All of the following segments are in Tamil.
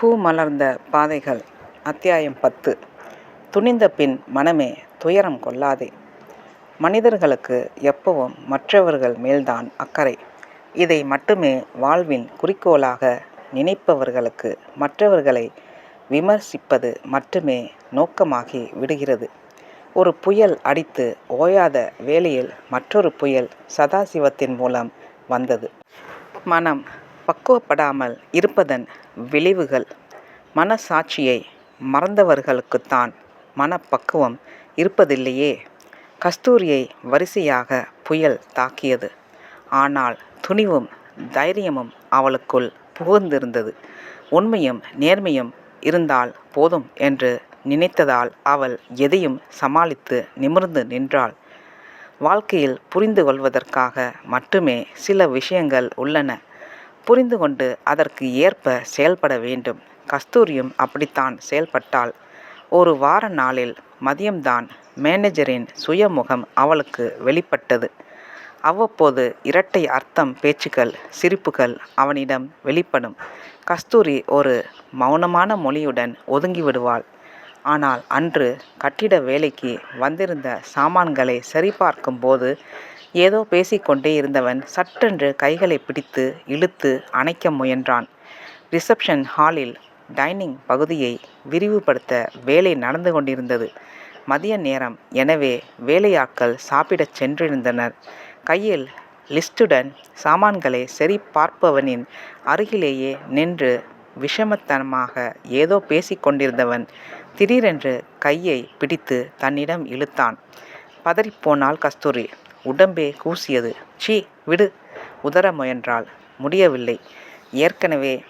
பூ மலர்ந்த பாதைகள். அத்தியாயம் பத்து. துணிந்த பின் மனமே துயரம் கொள்ளாதே. மனிதர்களுக்கு எப்பவும் மற்றவர்கள் மேல்தான் அக்கறை. இதை மட்டுமே வாழ்வின் குறிக்கோளாக நினைப்பவர்களுக்கு மற்றவர்களை விமர்சிப்பது மட்டுமே நோக்கமாகி விடுகிறது. ஒரு புயல் அடித்து ஓயாத வேளையில் மற்றொரு புயல் சதாசிவத்தின் மூலம் வந்தது. மனம் பக்குவப்படாமல் இருப்பதன் விளைவுகள் மனசாட்சியை மறந்தவர்களுக்குத்தான் மனப்பக்குவம் இருப்பதில்லையே. கஸ்தூரியை வரிசையாக புயல் தாக்கியது. ஆனால் துணிவும் தைரியமும் அவளுக்குள் புகுந்திருந்தது. உண்மையும் நேர்மையும் இருந்தால் போதும் என்று நினைத்ததால் அவள் எதையும் சமாளித்து நிமிர்ந்து நின்றாள். வாழ்க்கையில் புரிந்து கொள்வதற்காக மட்டுமே சில விஷயங்கள் உள்ளன. புரிந்து கொண்டு அதற்கு ஏற்ப செயல்பட வேண்டும். கஸ்தூரியும் அப்படித்தான் செயல்பட்டாள். ஒரு வார நாளில் மதியம்தான் மேனேஜரின் சுயமுகம் அவளுக்கு வெளிப்பட்டது. அவ்வப்போது இரட்டை அர்த்தம் பேச்சுக்கள் சிரிப்புகள் அவனிடம் வெளிப்படும். கஸ்தூரி ஒரு மௌனமான மொழியுடன் ஒதுங்கி விடுவாள். ஆனால் அன்று கட்டிட வேலைக்கு வந்திருந்த சாமான்களை சரிபார்க்கும் போது ஏதோ பேசிக்கொண்டே இருந்தவன் சட்டென்று கைகளை பிடித்து இழுத்து அணைக்க முயன்றான். ரிசப்ஷன் ஹாலில் டைனிங் பகுதியை விரிவுபடுத்த வேலை நடந்து கொண்டிருந்தது. மதிய நேரம். எனவே வேலையாட்கள் சாப்பிடச் சென்றிருந்தனர். கையில் லிஸ்டுடன் சாமான்களை சரி பார்ப்பவனின் அருகிலேயே நின்று விஷமத்தனமாக ஏதோ பேசிக்கொண்டிருந்தவன் திடீரென்று கையை பிடித்து தன்னிடம் இழுத்தான். பதறிப்போனாள் கஸ்தூரி. உடம்பே கூசியது. சீ விடு உதற முயன்றால் முடியவில்லை. ஏற்கனவே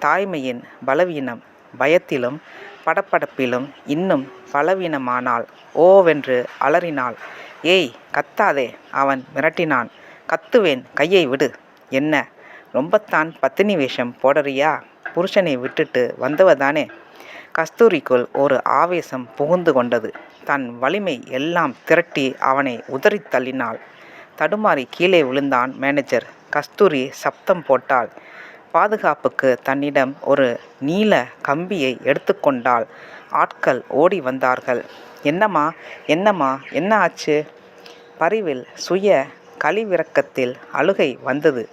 தாய்மையின் பலவீனம் பயத்திலும் படப்படப்பிலும் இன்னும் பலவீனமானால் ஓவென்று அலறினாள். ஏய் கத்தாதே அவன் மிரட்டினான். கத்துவேன் கையை விடு. என்ன? ரொம்பத்தான் பத்தினி வேஷம் போடறியா? புருஷனை விட்டுட்டு வந்தவதானே கஸ்தூரிக்குள் ஒரு ஆவேசம் புகுந்து கொண்டது. தன் வலிமை எல்லாம் திரட்டி அவனை உதறி தள்ளினாள். தடுமாறி கீழே விழுந்தான் மேனேஜர் கஸ்தூரி சப்தம் போட்டாள். பாதுகாப்புக்கு தன்னிடம் ஒரு நீல கம்பியை எடுத்துக்கொண்டால் ஆட்கள் ஓடி வந்தார்கள். என்னம்மா என்னம்மா என்ன ஆச்சு? பரிவில் சுய கழிவிறக்கத்தில் அழுகை வந்தது.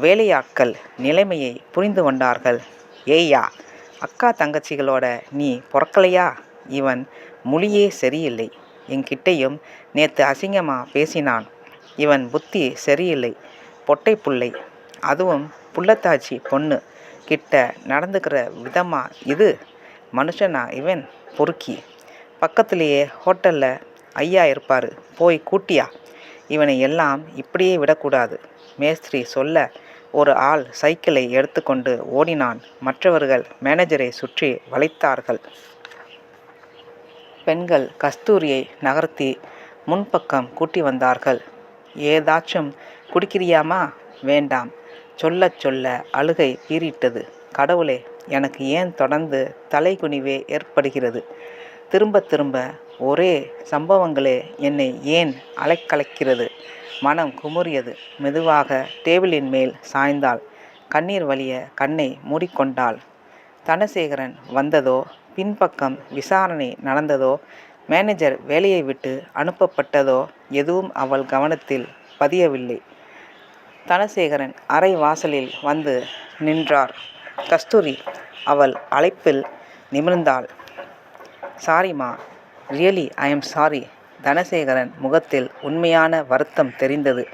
வேலையாட்கள் நிலைமையை புரிந்து கொண்டார்கள். ஏய்யா அக்கா தங்கச்சிகளோட நீ பிறக்கலையா? இவன் மொழியே சரியில்லை. என்கிட்டையும் நேற்று அசிங்கமாக பேசினான். இவன் புத்தி சரியில்லை. பொட்டை புள்ளை. அதுவும் புள்ளத்தாச்சி பொண்ணு கிட்ட நடந்துக்கிற விதமா இது? மனுஷனா இவன் பொறுக்கி. பக்கத்துலேயே ஹோட்டலில் ஐயா இருப்பார். போய் கூட்டியா? இவனை எல்லாம் இப்படியே விடக்கூடாது. மேஸ்திரி சொல்ல ஒரு ஆள் சைக்கிளை எடுத்துக்கொண்டு ஓடினான். மற்றவர்கள் மேனேஜரை சுற்றி வளைத்தார்கள். பெண்கள் கஸ்தூரியை நகர்த்தி முன்பக்கம் கூட்டி வந்தார்கள். ஏதாச்சும் குடிக்கிறியாமா? வேண்டாம். சொல்ல சொல்ல அழுகை பீறிட்டது. கடவுளே எனக்கு ஏன் தொடர்ந்து தலைகுனிவே ஏற்படுகிறது? திரும்ப திரும்ப ஒரே சம்பவங்களே என்னை ஏன் அலைக்கலைக்கிறது மனம் குமுறியது. மெதுவாக டேபிளின் மேல் சாய்ந்தாள். கண்ணீர் வலிய கண்ணை மூடிக்கொண்டாள். தனசேகரன் வந்ததோ? பின்பக்கம் விசாரணை நடந்ததோ? மேனேஜர் வேலையை விட்டு அனுப்பப்பட்டதோ? எதுவும் அவள் கவனத்தில் பதியவில்லை. தனசேகரன் அறை வாசலில் வந்து நின்றார். கஸ்தூரி அவள் அழைப்பில் நிமிர்ந்தாள். சாரிம்மா really I am sorry Dhanasekaran முகத்தில் உண்மையான வருத்தம் தெரிந்தது.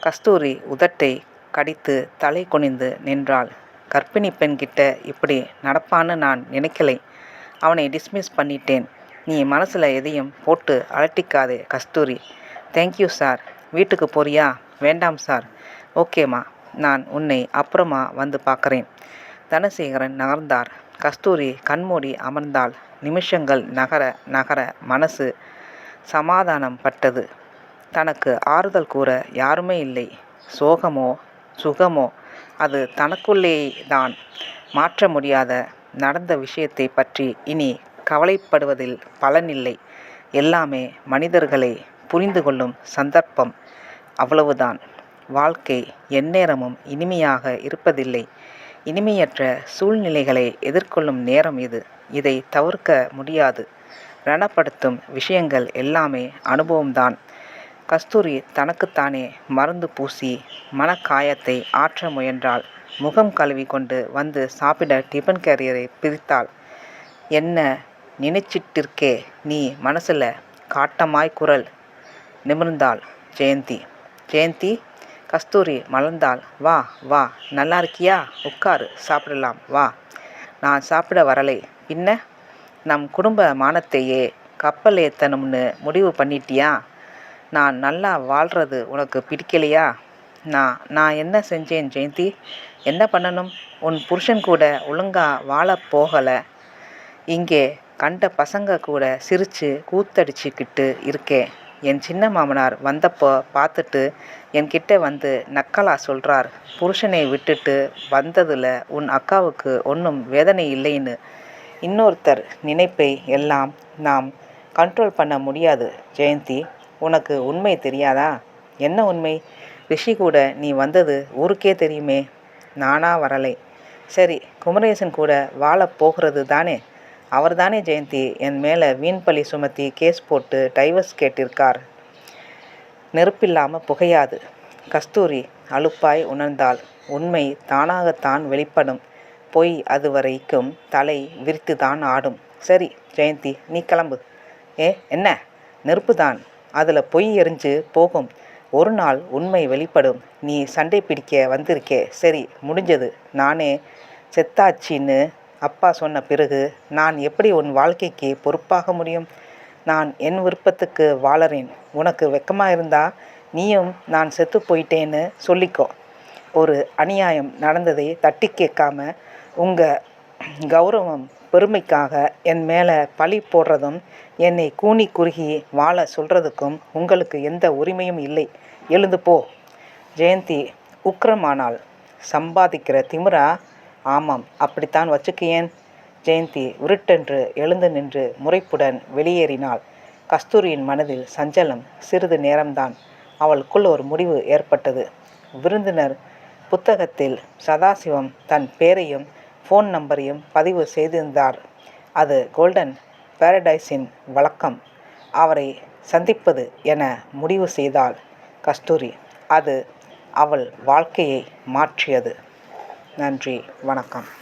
கஸ்தூரி உதட்டை கடித்து தலை குனிந்து நின்றாள். கர்ப்பிணி பெண்கிட்ட இப்படி நடப்பான்னு நான் நினைக்கலை. அவனை டிஸ்மிஸ் பண்ணிட்டேன். நீ மனசில் எதையும் போட்டு அலட்டிக்காதே கஸ்தூரி. தேங்க்யூ சார் வீட்டுக்கு போறியா? வேண்டாம் சார் ஓகேம்மா நான் உன்னை அப்புறமா வந்து பார்க்குறேன். தனசேகரன் நகர்ந்தார். கஸ்தூரி கண்மூடி அமர்ந்தாள். நிமிஷங்கள் நகர நகர மனசு சமாதானம் பட்டது. தனக்கு ஆறுதல் கூற யாருமே இல்லை. சோகமோ சுகமோ அது தனக்குள்ளே தான் மாற்ற முடியாத நடந்த விஷயத்தை பற்றி இனி கவலைப்படுவதில் பலனில்லை. எல்லாமே மனிதர்களை புரிந்து கொள்ளும் சந்தர்ப்பம் அவ்வளவுதான். வாழ்க்கை எந்நேரமும் இனிமையாக இருப்பதில்லை. இனிமையற்ற சூழ்நிலைகளை எதிர்கொள்ளும் நேரம் இது. இதை தவிர்க்க முடியாது. ரணப்படுத்தும் விஷயங்கள் எல்லாமே அனுபவம்தான். கஸ்தூரி தனக்குத்தானே மருந்து பூசி மனக்காயத்தை ஆற்ற முயன்றாள். முகம் கழுவி கொண்டு வந்து சாப்பிட டிபன் கேரியரை பிரித்தாள். என்ன நினைச்சிட்டிருக்கே நீ மனசில் காட்டமாய் குரல்? நிமிர்ந்தாள் ஜெயந்தி. ஜெயந்தி கஸ்தூரி மலர்ந்தாள். வா வா நல்லா இருக்கியா? உட்காரு சாப்பிடலாம். வா. நான் சாப்பிட வரலை. பின்ன நம் குடும்ப மானத்தையே கப்பல் ஏத்தணும்னு முடிவு பண்ணிட்டியா? நான் நல்லா வாழ்றது உனக்கு பிடிக்கலையா? நான் நான் என்ன செஞ்சேன் ஜெயந்தி? என்ன பண்ணணும்? உன் புருஷன் கூட ஒழுங்கா வாழ போகலை. இங்கே கண்ட பசங்க கூட சிரித்து கூத்தடிச்சுக்கிட்டு இருக்கேன். என் சின்ன மாமனார் வந்தப்போ பார்த்துட்டு என்கிட்ட வந்து நக்கலா சொல்கிறார் புருஷனை விட்டுட்டு வந்ததில் உன் அக்காவுக்கு ஒன்றும் வேதனை இல்லைன்னு இன்னொருத்தர் நினைப்பை எல்லாம் நாம் கண்ட்ரோல் பண்ண முடியாது. ஜெயந்தி உனக்கு உண்மை தெரியாதா? என்ன உண்மை? ரிஷி கூட நீ வந்தது ஊருக்கே தெரியுமே. நானா வரலை. சரி குமரேசன் கூட வாழ போகிறது தானே? அவர் தானே ஜெயந்தி என் மேலே வீண் பழி சுமத்தி கேஸ் போட்டு டைவர்ஸ் கேட்டிருக்கார். நெருப்பில்லாமல் புகையாது. கஸ்தூரி அலுப்பாய் உணர்ந்தால் உண்மை தானாகத்தான் வெளிப்படும். பொய் அது வரைக்கும் தலை விரித்து தான் ஆடும். சரி ஜெயந்தி நீ கிளம்பு. ஏ என்ன? நெருப்பு தான் அதில் பொய் எரிஞ்சு போகும். ஒரு நாள் உண்மை வெளிப்படும். நீ சண்டை பிடிக்க வந்திருக்கே. சரி முடிஞ்சது. நானே செத்தாச்சின்னு அப்பா சொன்ன பிறகு நான் எப்படி உன் வாழ்க்கைக்கு பொறுப்பாக முடியும்? நான் என் விருப்பத்துக்கு வாழறேன். உனக்கு வெக்கமாக இருந்தா நீயும் நான் செத்து போயிட்டேன்னு சொல்லிக்கோ. ஒரு அநியாயம் நடந்ததை தட்டி கேட்காம உங்கள் கௌரவம் பெருமைக்காக என் மேலே பழி போடுறதும் என்னை கூனி குறுகி வாழ சொல்கிறதுக்கும் உங்களுக்கு எந்த உரிமையும் இல்லை. எழுந்து போ. ஜெயந்தி உக்கிரமானால் சம்பாதிக்கிற திமிரா? ஆமாம் அப்படித்தான் வச்சுக்கியேன். ஜெயந்தி உருட்டென்று எழுந்து நின்று முறைப்புடன் வெளியேறினாள். கஸ்தூரியின் மனதில் சஞ்சலம் சிறிது நேரம்தான். அவளுக்குள் ஒரு முடிவு ஏற்பட்டது. விருந்தினர் புத்தகத்தில் சதாசிவம் தன் பேரையும் ஃபோன் நம்பரையும் பதிவு செய்திருந்தார். அது கோல்டன் பேரடைஸின் வழக்கம். அவரை சந்திப்பது என முடிவு செய்தாள் கஸ்தூரி. அது அவள் வாழ்க்கையை மாற்றியது. நன்றி வணக்கம்.